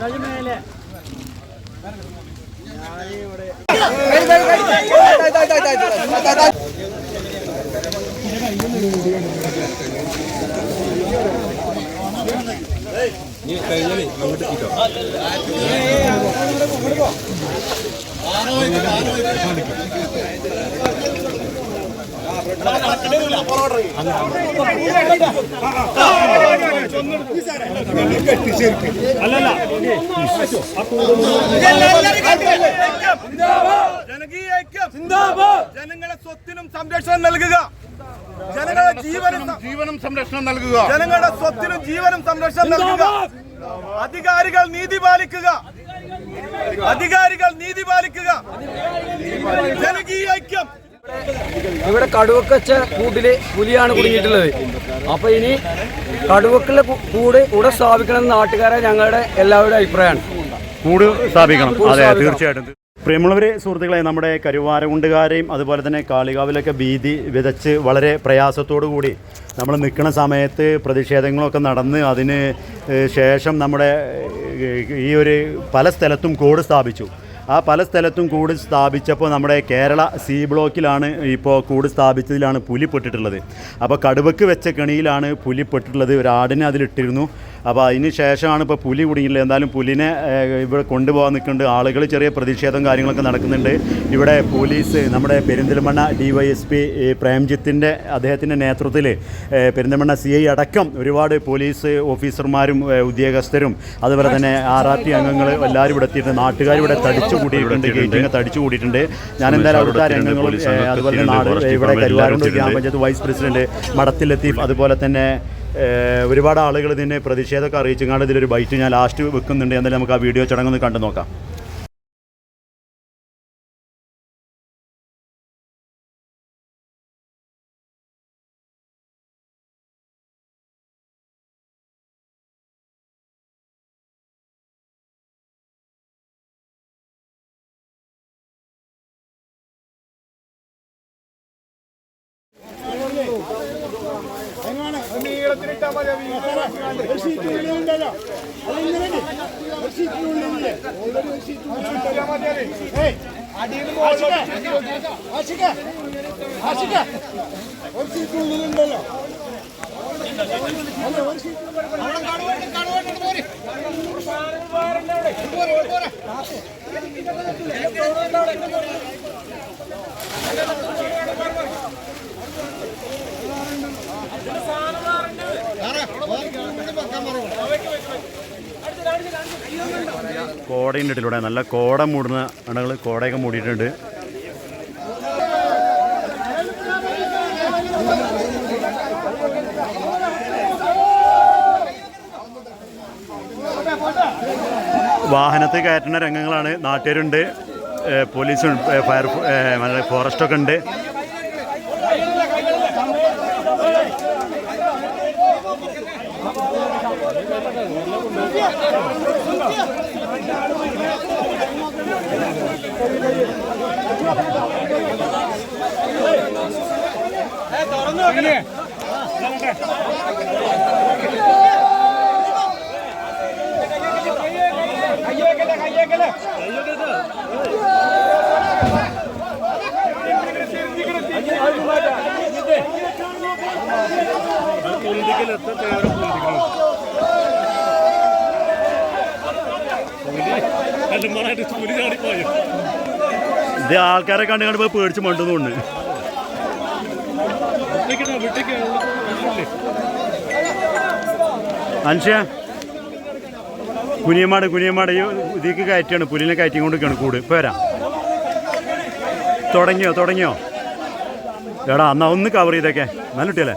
രാജ്യമേലെ ഞാനിവിടെ നീ കഴിഞ്ഞേ അങ്ങോട്ട് കിട്ടോ ജനകീയ ജനങ്ങളെ സ്വത്തിനും സംരക്ഷണം നൽകുക ജനങ്ങളുടെ ജീവനും ജീവനും സംരക്ഷണം നൽകുക. ജനങ്ങളുടെ സ്വത്തിനും ജീവനും സംരക്ഷണം നൽകുക. അധികാരികൾ നീതി പാലിക്കുക. അധികാരികൾ നീതി പാലിക്കുക. ജനകീയ ഐക്യം. ഇവിടെ കടുവക്കച്ച കൂട്ടിൽ പുലിയാണ് കുടുങ്ങിയിട്ടുള്ളത്. അപ്പൊ ഇനി കടുവക്കുള്ള കൂട് ഇവിടെ സ്ഥാപിക്കണം എന്ന് നാട്ടുകാരെ ഞങ്ങളുടെ എല്ലാവരുടെ അഭിപ്രായമാണ്. കൂട് സ്ഥാപിക്കണം. അതെ സ്ഥാപിക്കണം. തീർച്ചയായിട്ടും. പ്രിയമുള്ളവരെ സുഹൃത്തുക്കളെ നമ്മുടെ കരുവാരകുണ്ടുകാരെയും അതുപോലെ തന്നെ കാളികാവിലൊക്കെ ഭീതി വിതച്ച് വളരെ പ്രയാസത്തോടു കൂടി നമ്മൾ നിൽക്കുന്ന സമയത്ത് പ്രതിഷേധങ്ങളൊക്കെ നടന്ന് അതിന് ശേഷം നമ്മുടെ ഈ ഒരു പല സ്ഥലത്തും കൂട് സ്ഥാപിച്ചു. ആ പല സ്ഥലത്തും കൂട് സ്ഥാപിച്ചപ്പോൾ നമ്മുടെ കേരള സി ബ്ലോക്കിലാണ് ഇപ്പോൾ കൂട് സ്ഥാപിച്ചതിലാണ് പുലി പെട്ടിട്ടുള്ളത്. അപ്പോൾ കടുവക്ക് വെച്ച കെണിയിലാണ് പുലി പെട്ടിട്ടുള്ളത്. ഒരാടിനെ അതിലിട്ടിരുന്നു. അപ്പോൾ അതിന് ശേഷമാണ് ഇപ്പോൾ പുലി കുടുങ്ങിയില്ല എന്തായാലും പുലിനെ ഇവിടെ കൊണ്ടുപോകാൻ നിൽക്കുന്നുണ്ട്. ആളുകൾ ചെറിയ പ്രതിഷേധം കാര്യങ്ങളൊക്കെ നടക്കുന്നുണ്ട്. ഇവിടെ പോലീസ് നമ്മുടെ Perinthalmanna D Y S P പ്രേംജിത്തിന്റെ അദ്ദേഹത്തിന്റെ നേതൃത്വത്തിൽ പെരിന്തൽമണ്ണ സി ഐ അടക്കം ഒരുപാട് പോലീസ് ഓഫീസർമാരും ഉദ്യോഗസ്ഥരും അതുപോലെ തന്നെ ആർ ആർ ടി അംഗങ്ങൾ എല്ലാവരും ഇവിടെ എത്തിയിട്ടുണ്ട്. നാട്ടുകാർ ഇവിടെ തടിച്ചു കൂടിയിട്ടുണ്ട് ഗേറ്റിങ് തടിച്ചു കൂടിയിട്ടുണ്ട്. ഞാൻ എന്തായാലും അവിടുത്തെ രംഗങ്ങളും അതുപോലെ തന്നെ നാട് ഇവിടെ കരുവാരുണ്ട് ഗ്രാമപഞ്ചായത്ത് വൈസ് പ്രസിഡന്റ് മടത്തിൽ ലത്തീഫ് അതുപോലെ തന്നെ ഒരുപാട് ആളുകൾ ഇതിനെ പ്രതിഷേധമൊക്കെ അറിയിച്ചങ്ങാണ്ട് ഇതിലൊരു ബൈറ്റ് ഞാൻ ലാസ്റ്റ് വെക്കുന്നുണ്ട്. എന്തായാലും നമുക്ക് ആ വീഡിയോ ചടങ്ങൊന്ന് കണ്ടു നോക്കാം. നീളത്തിലിട്ടാ മതി ഒരു സീറ്റിനുള്ളിലുണ്ടല്ലോ കോടയുടെ ഇടയിലൂടെ നല്ല കോട മൂടുന്ന അണകൾ കോടയൊക്കെ മൂടിയിട്ടുണ്ട്. വാഹനത്തിൽ കയറ്റുന്ന രംഗങ്ങളാണ്. നാട്ടുകാരുണ്ട്. ഏഹ് പോലീസും ഏഹ് ഫോറസ്റ്റൊക്കെ ഉണ്ട് ഇത് ആൾക്കാരെ കണ്ടു കണ്ട് പോയി പേടിച്ച് മണ്ടുന്നുണ്ട് അനുഷ കുനിയമാട് കുനിയമാട് ഇതിക്ക് കയറ്റിയാണ് പുലിനെ കയറ്റി കൊണ്ടിരിക്കുകയാണ് കൂട്. ഇപ്പോൾ വരാം. തുടങ്ങിയോ തുടങ്ങിയോ? എടാ എന്നാ ഒന്ന് കവർ ചെയ്തേക്കെ. നല്ല കുട്ടിയല്ലേ?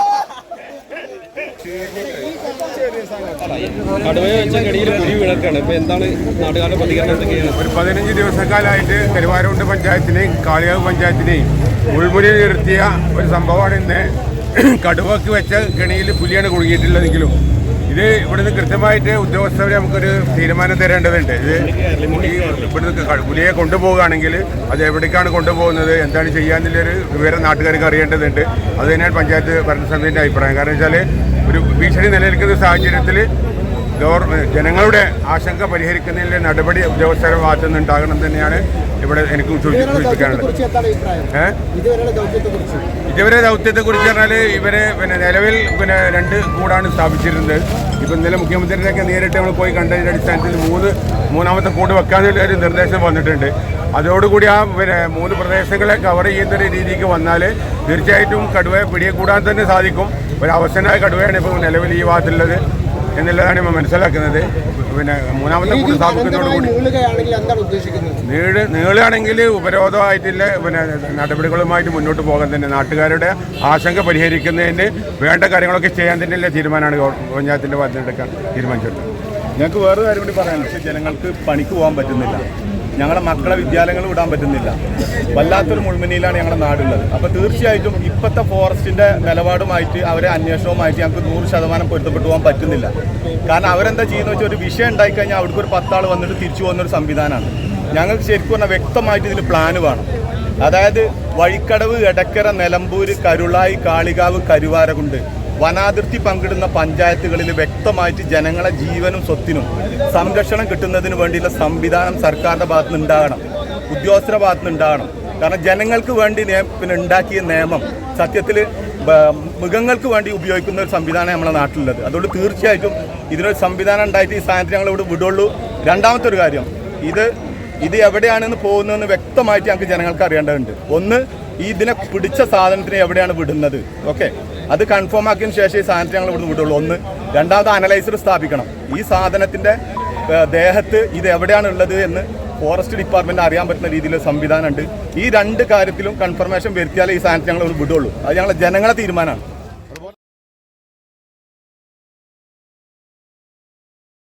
ഒരു പതിനഞ്ച് ദിവസക്കാലമായിട്ട് കരുവാരുണ്ട് പഞ്ചായത്തിനെയും കാളികാവ് പഞ്ചായത്തിനെയും ഉൾമുരി നിർത്തിയ ഒരു സംഭവമാണ് ഇന്ന് കടുവക്ക് വെച്ച കെണിയിൽ പുലിയാണ് കുടുങ്ങിയിട്ടുള്ളതെങ്കിലും ഇത് ഇവിടുന്ന് കൃത്യമായിട്ട് ഉദ്യോഗസ്ഥരെ നമുക്കൊരു തീരുമാനം തരേണ്ടതുണ്ട്. ഇത് ഇവിടുന്ന് പുലിയെ കൊണ്ടുപോവുകയാണെങ്കിൽ അത് എവിടേക്കാണ് കൊണ്ടുപോകുന്നത് എന്താണ് ചെയ്യാന്നുള്ളൊരു വിവരം നാട്ടുകാർക്ക് അറിയേണ്ടതുണ്ട്. അത് തന്നെയാണ് പഞ്ചായത്ത് ഭരണസമിതിന്റെ അഭിപ്രായം. കാരണം വെച്ചാൽ ഒരു ഭീഷണി നിലനിൽക്കുന്ന സാഹചര്യത്തിൽ ജനങ്ങളുടെ ആശങ്ക പരിഹരിക്കുന്നതിന്റെ നടപടി ഉദ്യോഗസ്ഥരെ ഭാഗത്തു നിന്നുണ്ടാകണം തന്നെയാണ് ഇവിടെ എനിക്ക് സൂചി- സൂചിപ്പിക്കാനുള്ളത്? ഇതുവരെ ദൗത്യത്തെക്കുറിച്ച് പറഞ്ഞാൽ ഇവരെ പിന്നെ നിലവിൽ പിന്നെ രണ്ട് കൂടാണ് സ്ഥാപിച്ചിരുന്നത്. ഇപ്പൊ ഇന്നലെ മുഖ്യമന്ത്രിയിലേക്ക് നേരിട്ട് നമ്മൾ പോയി കണ്ടതിന്റെ അടിസ്ഥാനത്തിൽ മൂന്ന് മൂന്നാമത്തെ കൂട് വെക്കാനുള്ള ഒരു നിർദ്ദേശം വന്നിട്ടുണ്ട്. അതോടുകൂടി ആ പിന്നെ മൂന്ന് പ്രദേശങ്ങളെ കവർ ചെയ്യുന്ന ഒരു രീതിക്ക് വന്നാൽ തീർച്ചയായിട്ടും കടുവയെ പിടിയെ കൂടാൻ തന്നെ സാധിക്കും. ഒരു അവസരമായ കടുവയാണ് ഇപ്പോൾ നിലവിൽ ഈ ഭാഗത്തുള്ളത് എന്നുള്ളതാണ് നമ്മൾ മനസ്സിലാക്കുന്നത്. പിന്നെ മൂന്നാമത്തെ കൂടി. സ്ഥാപിക്കുന്നതോടുകൂടി നീട് നീളുകയാണെങ്കിൽ ഉപരോധമായിട്ടുള്ള പിന്നെ നടപടികളുമായിട്ട് മുന്നോട്ട് പോകാൻ തന്നെ. നാട്ടുകാരുടെ ആശങ്ക പരിഹരിക്കുന്നതിന് വേണ്ട കാര്യങ്ങളൊക്കെ ചെയ്യാൻ തന്നെയുള്ള തീരുമാനമാണ് പഞ്ചായത്തിന്റെ ഭാഗത്തെടുക്കാൻ തീരുമാനിച്ചിട്ടുള്ളത് ഞങ്ങൾക്ക് വേറെ കാര്യം കൂടി പറയാനുള്ളത് ജനങ്ങൾക്ക് പണിക്ക് പോകാൻ പറ്റുന്നില്ല. ഞങ്ങളുടെ മക്കളെ വിദ്യാലയങ്ങൾ വിടാൻ പറ്റുന്നില്ല. വല്ലാത്തൊരു മുൾമുനയിലാണ് ഞങ്ങളുടെ നാടുള്ളത്. അപ്പോൾ തീർച്ചയായിട്ടും ഇപ്പോഴത്തെ ഫോറസ്റ്റിന്റെ നിലപാടുമായിട്ട് അവരെ അന്വേഷണവുമായിട്ട് ഞങ്ങൾക്ക് നൂറ് ശതമാനം പൊരുത്തപ്പെട്ടു പോകാൻ പറ്റുന്നില്ല. കാരണം അവരെന്താ ചെയ്യുന്നത് വെച്ചാൽ ഒരു വിഷയം ഉണ്ടായിക്കഴിഞ്ഞാൽ അവിടേക്ക് ഒരു പത്താൾ വന്നിട്ട് തിരിച്ചു പോകുന്നൊരു സംവിധാനമാണ്. ഞങ്ങൾക്ക് ശരിക്കും പറഞ്ഞാൽ വ്യക്തമായിട്ട് ഇതിൽ പ്ലാന് വേണം. അതായത് വഴിക്കടവ് എടക്കര നിലമ്പൂര് കരുളായി കാളികാവ് കരുവാരകുണ്ട് വനാതിർത്തി പങ്കിടുന്ന പഞ്ചായത്തുകളിൽ വ്യക്തമായിട്ട് ജനങ്ങളെ ജീവനും സ്വത്തിനും സംരക്ഷണം കിട്ടുന്നതിന് വേണ്ടിയുള്ള സംവിധാനം സർക്കാരിന്റെ ഭാഗത്തുനിന്ന് ഉണ്ടാകണം ഉദ്യോഗസ്ഥരുടെ ഭാഗത്തുനിന്ന് ഉണ്ടാകണം കാരണം ജനങ്ങൾക്ക് വേണ്ടി പിന്നെ ഉണ്ടാക്കിയ നിയമം സത്യത്തിൽ മൃഗങ്ങൾക്ക് വേണ്ടി ഉപയോഗിക്കുന്ന ഒരു സംവിധാനം നമ്മുടെ നാട്ടിലുള്ളത്. അതുകൊണ്ട് തീർച്ചയായിട്ടും ഇതിനൊരു സംവിധാനം ഉണ്ടായിട്ട് ഈ സാധനത്തിന് ഞങ്ങൾ ഇവിടെ വിടുള്ളൂ. രണ്ടാമത്തെ ഒരു കാര്യം ഇത് ഇത് എവിടെയാണെന്ന് പോകുന്നതെന്ന് വ്യക്തമായിട്ട് ഞങ്ങൾക്ക് ജനങ്ങൾക്ക് അറിയേണ്ടതുണ്ട്. ഒന്ന് ഇതിനെ പിടിച്ച സാധനത്തിന് എവിടെയാണ് വിടുന്നത്? ഓക്കെ? അത് കൺഫേം ആക്കിയതിന് ശേഷം ഈ സാധനത്തിന് ഞങ്ങൾ ഇവിടുന്ന് വിടുള്ളൂ. ഒന്ന് രണ്ടാമത് അനലൈസർ സ്ഥാപിക്കണം. ഈ സാധനത്തിന്റെ ഏഹ്, ദേഹത്ത് ഇത് എവിടെയാണ് ഉള്ളത് എന്ന് ഫോറസ്റ്റ് ഡിപ്പാർട്ട്മെന്റ് അറിയാൻ പറ്റുന്ന രീതിയിൽ സംവിധാനമുണ്ട്. ഈ രണ്ട് കാര്യത്തിലും കൺഫർമേഷൻ വരുത്തിയാലേ ഈ സാധനത്തിന് ഞങ്ങൾ വിടുള്ളൂ. അത് ഞങ്ങളെ ജനങ്ങളെ തീരുമാനമാണ്.